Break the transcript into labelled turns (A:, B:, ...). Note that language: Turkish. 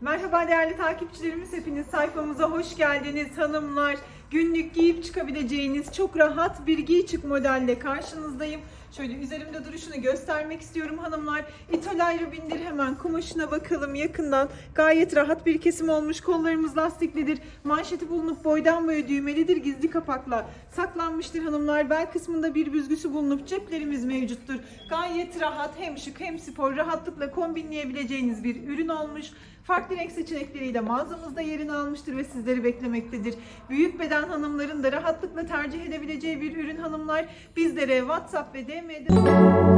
A: Merhaba değerli takipçilerimiz hepiniz sayfamıza hoş geldiniz hanımlar. Günlük giyip çıkabileceğiniz çok rahat bir giy çık modelle karşınızdayım. Şöyle üzerimde duruşunu göstermek istiyorum hanımlar. İtolayra bindir hemen kumaşına bakalım yakından. Gayet rahat bir kesim olmuş. Kollarımız lastiklidir. Manşeti bulunup boydan boya düğmelidir. Gizli kapakla saklanmıştır hanımlar. Bel kısmında bir büzgüsü bulunup ceplerimiz mevcuttur. Gayet rahat hem şık hem spor rahatlıkla kombinleyebileceğiniz bir ürün olmuş. Farklı renk seçenekleriyle mağazamızda yerini almıştır ve sizleri beklemektedir. Büyük beden hanımların da rahatlıkla tercih edebileceği bir ürün hanımlar. Bizlere WhatsApp ve DM'de...